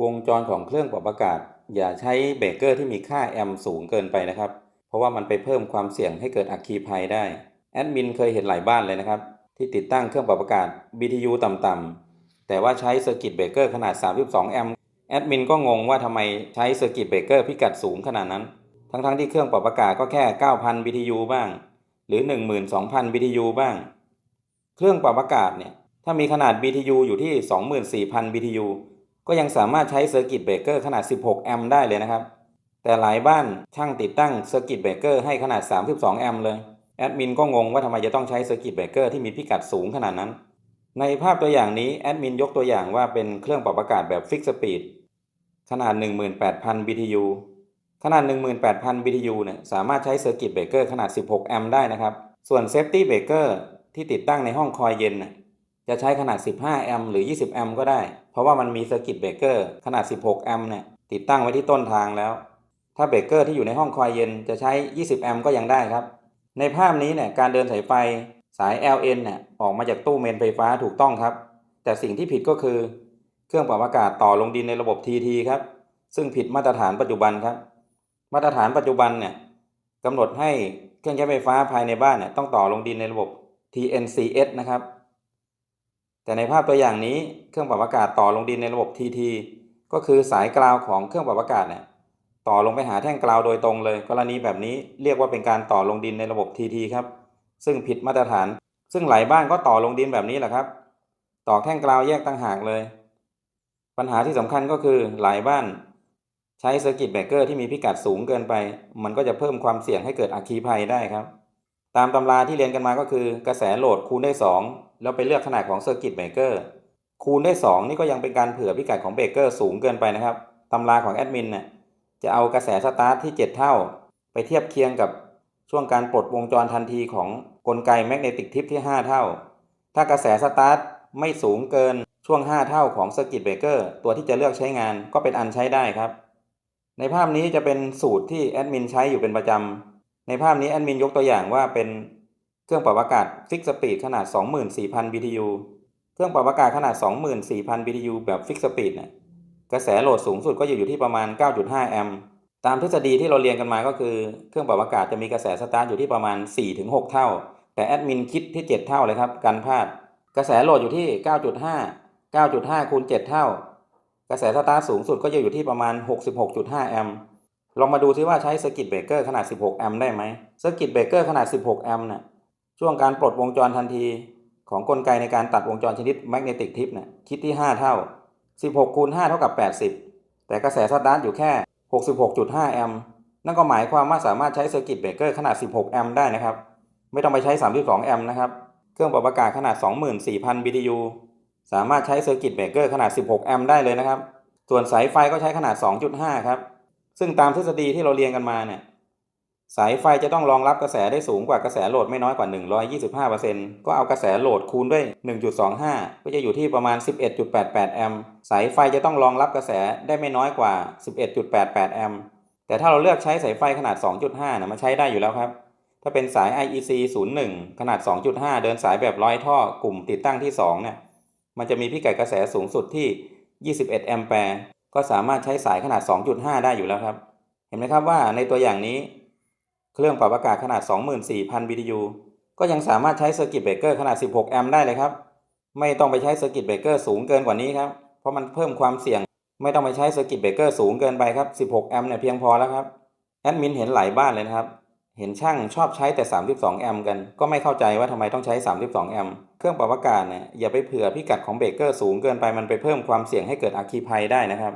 วงจรของเครื่องปรับอากาศ อย่าใช้เบรกเกอร์ที่มีค่าแอมป์สูงเกินไปนะครับ เพราะว่ามันไปเพิ่มความเสี่ยงให้เกิดอัคคีภัยได้แอดมินเคยเห็นหลายบ้านเลยนะครับ ที่ติดตั้งเครื่องปรับอากาศ BTU ต่ำๆแต่ว่าใช้เซอร์กิตเบรกเกอร์ขนาด 32 แอมป์แอดมินก็งงว่าทำไมใช้เซอร์กิตเบรกเกอร์พิกัดสูงขนาดนั้น ทั้งๆที่เครื่องปรับอากาศก็แค่ 9,000 BTU บ้าง หรือ 12,000 BTU บ้าง เครื่องปรับอากาศเนี่ยถ้ามีขนาด BTU อยู่ที่ 24,000 BTU ก็ยังสามารถใช้เซอร์กิตเบรกเกอร์ขนาด 16 แอมป์ได้เลยนะครับ แต่หลายบ้านช่างติดตั้งเซอร์กิตเบรกเกอร์ให้ขนาด 32 แอมป์เลย แอดมินก็งงว่าทำไมจะต้องใช้เซอร์กิตเบรกเกอร์ที่มีพิกัดสูงขนาดนั้น ในภาพตัวอย่างนี้แอดมินยกตัวอย่างว่าเป็นเครื่องปรับอากาศแบบฟิกสปีดขนาด 18,000 BTU ขนาด 18,000 BTU เนี่ยสามารถใช้เซอร์กิตเบรกเกอร์ขนาด 16 แอมป์ได้นะครับ ส่วนเซฟตี้เบรกเกอร์ที่ติดตั้งในห้องคอยเย็นน่ะ จะใช้ขนาด 15 แอมป์หรือ 20 แอมป์ก็ได้ เพราะว่ามันมีเซอร์กิตเบรกเกอร์ขนาด 16 แอมป์เนี่ยติดตั้งไว้ที่ต้นทางแล้ว ถ้าเบรกเกอร์ที่อยู่ในห้องคอยเย็นจะใช้ 20 แอมป์ก็ยังได้ครับ ในภาพนี้เนี่ยการเดินสายไฟสาย LN เนี่ยออกมาจากตู้เมนไฟฟ้าถูกต้องครับ แต่สิ่งที่ผิดก็คือ เครื่องปรับอากาศต่อลงดินในระบบ TT ครับ ซึ่งผิดมาตรฐานปัจจุบันครับ มาตรฐานปัจจุบันเนี่ยกำหนดให้เครื่องใช้ไฟฟ้าภายในบ้านเนี่ยต้องต่อลงดินในระบบ TNCS นะครับ แต่ในภาพตัวอย่างนี้เครื่องปรับอากาศต่อลงดินในระบบ TT ก็คือสายกราวของเครื่องปรับอากาศเนี่ยต่อลงไปหาแท่งกราวโดยตรงเลย กรณีแบบนี้เรียกว่าเป็นการต่อลงดินในระบบ TT ครับ ซึ่งผิดมาตรฐาน ซึ่งหลายบ้านก็ต่อลงดินแบบนี้แหละครับ ต่อแท่งกราวแยกต่างหากเลย ปัญหาที่สำคัญก็คือหลายบ้าน ใช้เซอร์กิตเบรกเกอร์ที่มีพิกัดสูงเกินไป มันก็จะเพิ่มความเสี่ยงให้เกิดอัคคีภัยได้ครับ ตามตำราที่เรียนกันมาก็คือกระแสโหลดคูณได้2 แล้วไปเลือกขนาดของเซอร์กิตเบรกเกอร์คูณได้2นี่ก็ยังเป็นการเผื่อพิกัดของเบรกเกอร์สูงเกินไปนะครับตำราของแอดมินเนี่ยจะเอากระแสสตาร์ทที่ 7 เท่า ไปเทียบเคียงกับช่วงการปลดวงจรทันทีของกลไกแมกเนติกทิปที่ 5 เท่า ถ้ากระแสสตาร์ทไม่สูงเกินช่วง 5 เท่าของเซอร์กิตเบรกเกอร์ตัวที่จะเลือกใช้งานก็เป็นอันใช้ได้ครับ ในภาพนี้จะเป็นสูตรที่แอดมินใช้อยู่เป็นประจำในภาพนี้แอดมินยกตัวอย่างว่าเป็น เครื่องปรับอากาศฟิกสปีดขนาด 24,000 BTU เครื่องปรับอากาศขนาด 24,000 BTU แบบฟิกสปีดเนี่ยกระแสโหลดสูงสุดก็อยู่ที่ประมาณ 9.5 แอมป์ตามทฤษฎีที่เราเรียนกันมาก็คือ เครื่องปรับอากาศจะมีกระแสสตาร์ทอยู่ที่ประมาณ 4-6 เท่า แต่แอดมินคิดที่ 7 เท่าเลยครับกันพลาด กระแสโหลดอยู่ที่ 9.5 9.5คูณ7เท่า กระแสสตาร์ทสูงสุดก็จะอยู่ที่ประมาณ 66.5 แอมป์ลองมาดูซิว่าใช้เซอร์กิตเบรกเกอร์ขนาด 16 แอมป์ได้ไหมเซอร์กิตเบรกเกอร์ขนาด 16 แอมป์น่ะ ช่วงการปลดวงจรทันทีของกลไกในการตัดวงจรชนิดแมกเนติกทิปเนี่ยคิดที่ 5 เท่า 16คูณ5เท่ากับ 80 แต่กระแสสตาร์ทอยู่แค่ 66.5 แอมป์นั่นก็หมายความว่าสามารถใช้เซอร์กิตเบรกเกอร์ขนาด 16 แอมป์ได้นะครับ ไม่ต้องไปใช้ 32 แอมป์นะครับ เครื่องปรับอากาศขนาด 24,000 BTU สามารถใช้เซอร์กิตเบรกเกอร์ขนาด 16 แอมป์ได้เลยนะครับ ส่วนสายไฟก็ใช้ขนาด 2.5 ครับ ซึ่งตามทฤษฎีที่เราเรียนกันมาเนี่ย สายไฟจะต้องรองรับกระแสได้สูงกว่ากระแสโหลดไม่น้อยกว่า 125%ก็เอากระแสโหลดคูณด้วย 1.25 ก็จะอยู่ที่ประมาณ 11.88 แอมป์ สายไฟจะต้องรองรับกระแสได้ไม่น้อยกว่า 11.88 แอมป์ แต่ถ้าเราเลือกใช้สายไฟขนาด 2.5นะมันใช้ได้อยู่แล้วครับ ถ้าเป็นสาย IEC 01 ขนาด 2.5 เดินสายแบบร้อยท่อกลุ่มติดตั้งที่ 2 เนี่ย มันจะมีพิกัดกระแสสูงสุดที่ 21 แอมแปร์ ก็สามารถใช้สายขนาด 2.5 ได้อยู่แล้วครับ เห็นไหมครับว่าในตัวอย่างนี้ เครื่องปรับอากาศขนาด 24,000 BTU ก็ยังสามารถใช้เซอร์กิตเบรกเกอร์ขนาด 16 แอมป์ได้เลยครับ ไม่ต้องไปใช้เซอร์กิตเบรกเกอร์สูงเกินกว่านี้ครับ เพราะมันเพิ่มความเสี่ยง ไม่ต้องไปใช้เซอร์กิตเบรกเกอร์สูงเกินไปครับ 16 แอมป์เนี่ยเพียงพอแล้วครับ แอดมินเห็นหลายบ้านเลยนะครับ เห็นช่างชอบใช้แต่ 32 แอมป์กัน ก็ไม่เข้าใจว่าทำไมต้องใช้ 32 แอมป์เครื่องปรับอากาศเนี่ยอย่าไปเผื่อพิกัดของเบรกเกอร์สูงเกินไปมันไปเพิ่มความเสี่ยงให้เกิดอัคคีภัยได้นะครับ